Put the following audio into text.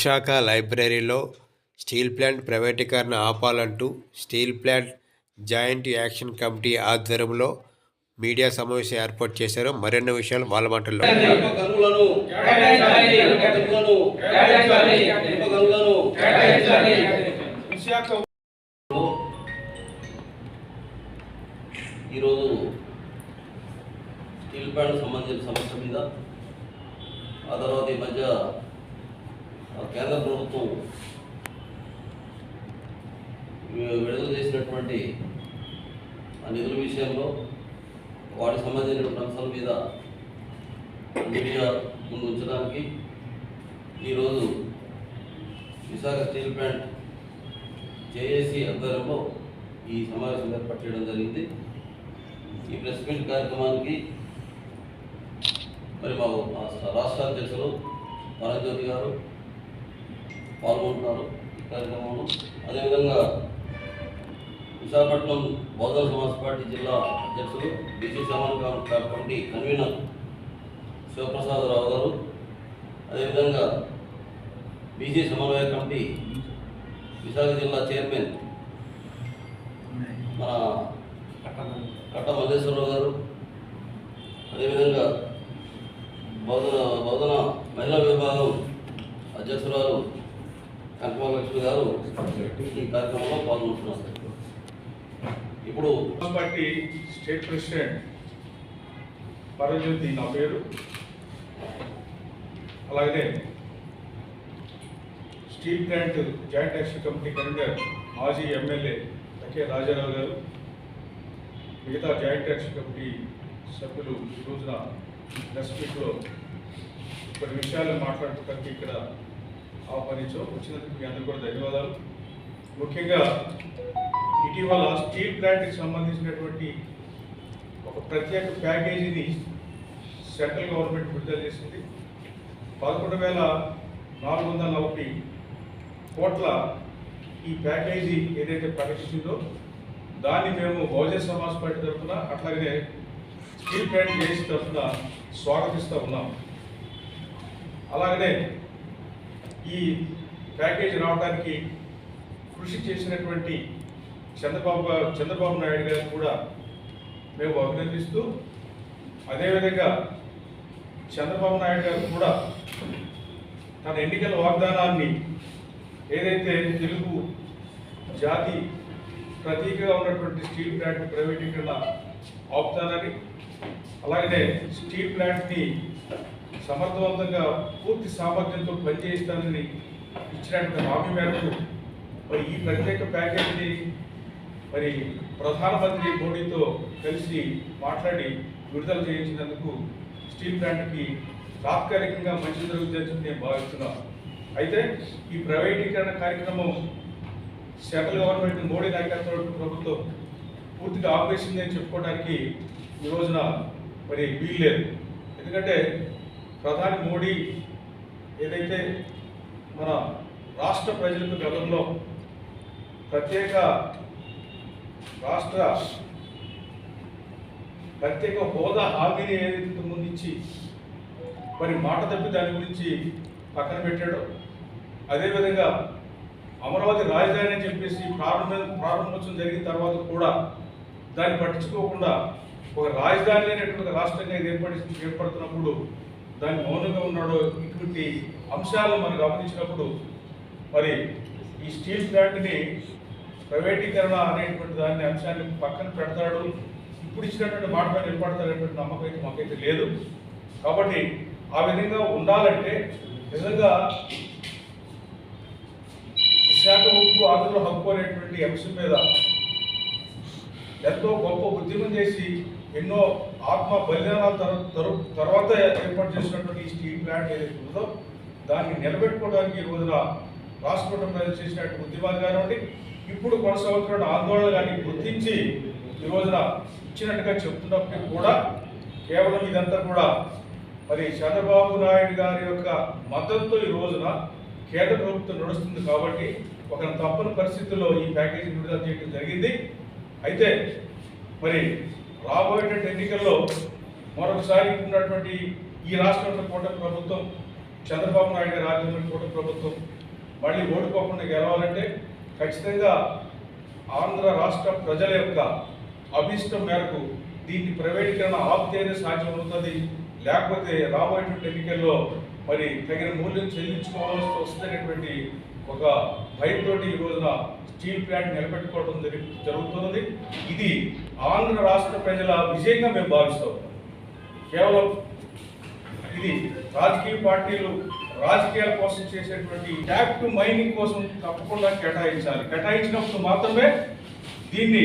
విశాఖ లైబ్రరీలో steel plant ప్రైవేటీకరణ ఆపాలంటూ steel plant joint action committee ఆధ్వర్యంలో మీడియా సమావేశం ఏర్పాటు చేశారు. మరిన్ని విషయాలు వాళ్ళ మాటల్లో. ఈరోజు స్టీల్ ప్లాంట్ సంబంధించిన సమస్య మీద ఆ తర్వాత ఈ మధ్య కేంద్ర ప్రభుత్వం విడుదల చేసినటువంటి ఆ నిధుల విషయంలో వాటికి సంబంధించినటువంటి అంశాల మీద మీడియా ముందు ఉంచడానికి ఈరోజు విశాఖ స్టీల్ ప్లాంట్ జేఏసీ ఆధ్వర్యంలో ఈ సమావేశం ఏర్పాటు చేయడం జరిగింది. ఈ ప్రెస్ మీట్ కార్యక్రమానికి మరి మా మా రాష్ట్ర అధ్యక్షులు పరంజ్యోతి గారు పాల్గొంటున్నారు ఈ కార్యక్రమంలో. అదేవిధంగా విశాఖపట్నం బోధన సమాజ్ పార్టీ జిల్లా అధ్యక్షులు BC Saman committee convener Shivaprasadarao గారు. అదేవిధంగా బీసీ సమన్వయ కమిటీ విశాఖ జిల్లా చైర్మన్ మన కట్ట మల్లేశ్వరరావు గారు. అదేవిధంగా బోధన బోధన మహిళా విభాగం అధ్యక్షురాలు కంకమలక్ష్మి గారు ఈ కార్యక్రమంలో పాల్గొంటున్నారు. ఇప్పుడు పార్టీ స్టేట్ ప్రెసిడెంట్ పరజ్యోతి నా పేరు. అలాగే steel plant joint action committee convener మాజీ ఎమ్మెల్యే తకే రాజారావు గారు. మిగతా జాయింట్ యాక్షన్ కమిటీ సభ్యులు ఈ రోజున ప్రెస్ మీట్లో కొన్ని విషయాలు మాట్లాడటానికి ఇక్కడ ఆహ్వానించాం. వచ్చినందుకు మీ అందరూ కూడా ధన్యవాదాలు. ముఖ్యంగా ఇటీవల స్టీల్ ప్లాంట్కి సంబంధించినటువంటి ఒక ప్రత్యేక ప్యాకేజీని సెంట్రల్ గవర్నమెంట్ విడుదల చేసింది. పదకొండు వేల నాలుగు వందల ఒకటి కోట్ల ఈ ప్యాకేజీ ఏదైతే ప్రకటించిందో దాన్ని మేము బహుజన సమాజ్ పార్టీ తరఫున అట్లాగే స్టీల్ ప్లాంట్ చేసి తరఫున స్వాగతిస్తూ ఉన్నాం. అలాగనే ఈ ప్యాకేజీ రావడానికి కృషి చేసినటువంటి చంద్రబాబు గారు చంద్రబాబు నాయుడు గారిని కూడా మేము అభినందిస్తూ అదేవిధంగా చంద్రబాబు నాయుడు గారు కూడా తన ఎన్నికల వాగ్దానాన్ని ఏదైతే తెలుగు జాతి ప్రతీకగా ఉన్నటువంటి స్టీల్ ప్లాంట్ ప్రైవేటీకరణ ఆపుతానని అలాగే స్టీల్ ప్లాంట్ని సమర్థవంతంగా పూర్తి సామర్థ్యంతో పనిచేస్తానని ఇచ్చినటువంటి హామీ మేరకు మరి ఈ ప్రత్యేక ప్యాకేజీని మరి ప్రధానమంత్రి మోడీతో కలిసి మాట్లాడి విడుదల చేయించినందుకు స్టీల్ ప్లాంట్కి తాత్కాలికంగా మంచి జరుగుతుందని నేను భావిస్తున్నాను అయితే ఈ ప్రైవేటీకరణ కార్యక్రమం సెంట్రల్ గవర్నమెంట్ మోడీ నాయకత్వం ప్రభుత్వం పూర్తిగా ఆపేసిందని అని చెప్పుకోవడానికి ఈ రోజున మరి వీలు లేదు ఎందుకంటే ప్రధాని మోడీ ఏదైతే మన రాష్ట్ర ప్రజలకు గతంలో ప్రత్యేక రాష్ట్ర ప్రత్యేక హోదా హామీని ఏదైతే ముందుంచి మరి మాట తప్పి దాని గురించి పక్కన పెట్టాడో అదేవిధంగా అమరావతి రాజధాని అని చెప్పేసి ప్రారంభం ప్రారంభోత్సవం జరిగిన తర్వాత కూడా దాన్ని పట్టించుకోకుండా ఒక రాజధాని అనేటువంటి రాష్ట్రంగా ఇది ఏర్పడి ఏర్పడుతున్నప్పుడు దాన్ని మౌనంగా ఉన్నాడో ఇటువంటి అంశాలను మనం గమనించినప్పుడు మరి ఈ స్టీల్ ప్లాంట్ని ప్రైవేటీకరణ అనేటువంటి దాన్ని అంశాన్ని పక్కన పెడతాడు. ఇప్పుడు ఇచ్చినటువంటి మాట పైన నిలబడతాడనేటువంటి నమ్మకం అయితే మాకైతే లేదు. కాబట్టి ఆ విధంగా ఉండాలంటే నిజంగా విశాఖ ఉక్కు ఆంధ్ర హక్కు అనేటువంటి అంశం మీద ఎంతో గొప్ప ఉద్యమం చేసి ఎన్నో ఆత్మ బలిదానాల తరు- తర్వాత ఏర్పాటు చేసినటువంటి ఈ స్టీల్ ప్లాంట్ ఏదైతే ఉందో దాన్ని నిలబెట్టుకోవడానికి ఈ రోజున రాష్ట్ర ప్రజలు చేసినటువంటి ఉద్యమాలు కానివ్వండి ఇప్పుడు కొనసాగుతున్న ఆందోళన కానీ గుర్తించి ఈ రోజున ఇచ్చినట్టుగా చెప్తున్నప్పటికీ కూడా కేవలం ఇదంతా కూడా మరి చంద్రబాబు నాయుడు గారి యొక్క మద్దతుతో ఈ రోజున కేంద్ర ప్రభుత్వం నడుస్తుంది కాబట్టి ఒక తప్పని పరిస్థితుల్లో ఈ ప్యాకేజీ విడుదల చేయడం జరిగింది. అయితే మరి రాబోయేటువంటి ఎన్నికల్లో మరొకసారి ఉన్నటువంటి ఈ రాష్ట్రంలో కూటమి ప్రభుత్వం చంద్రబాబు నాయుడు గారి ఆధ్వర్యంలో కూటమి ప్రభుత్వం మళ్ళీ ఓడిపోకుండా గెలవాలంటే ఖచ్చితంగా ఆంధ్ర రాష్ట్ర ప్రజల యొక్క అభిష్టం మేరకు దీన్ని ప్రైవేటీకరణ ఆపితేనే సాధ్యమవుతుంది. లేకపోతే రాబోయేటువంటి ఎన్నికల్లో మరి తగిన మూల్యం చెల్లించుకోవాల్సి వస్తున్నటువంటి ఒక భయంతో ఈ రోజున స్టీల్ ప్లాంట్ నిలబెట్టుకోవడం జరుగుతున్నది. ఇది ఆంధ్ర రాష్ట్ర ప్రజల విజయంగా మేము భావిస్తాం. కేవలం ఇది రాజకీయ పార్టీలు రాజకీయాల కోసం చేసేటువంటి ట్యాక్ట్ టు మైనింగ్ కోసం తప్పకుండా కేటాయించాలి. కేటాయించినప్పుడు మాత్రమే దీన్ని